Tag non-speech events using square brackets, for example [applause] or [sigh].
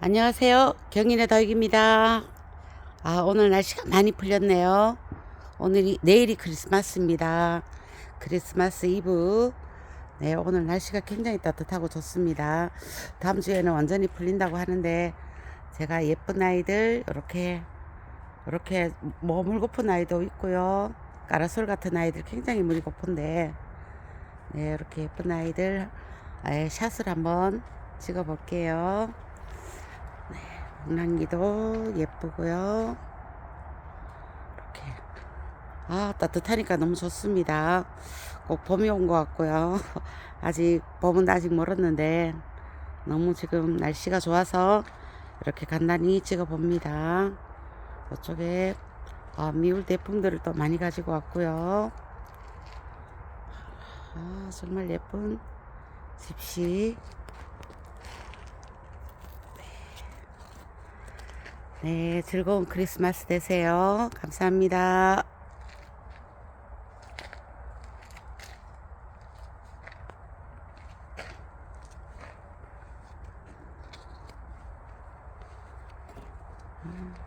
안녕하세요. 경인의 덕입니다. 아, 오늘 날씨가 많이 풀렸네요. 오늘이, 내일이 크리스마스입니다. 크리스마스 이브. 네, 오늘 날씨가 굉장히 따뜻하고 좋습니다. 다음 주에는 완전히 풀린다고 하는데, 제가 예쁜 아이들, 이렇게, 이렇게 몸을 고픈 아이도 있고요. 까라솔 같은 아이들 굉장히 물이 고픈데, 네, 이렇게 예쁜 아이들, 아예 샷을 한번 찍어 볼게요. 운항기도 예쁘고요. 이렇게 아 따뜻하니까 너무 좋습니다. 꼭 봄이 온 것 같고요. [laughs] 아직 봄은 아직 멀었는데 너무 지금 날씨가 좋아서 이렇게 간단히 찍어 봅니다. 이쪽에 아, 미울 대품들을 또 많이 가지고 왔고요. 아 정말 예쁜 집시 네, 즐거운 크리스마스 되세요. 감사합니다. 음.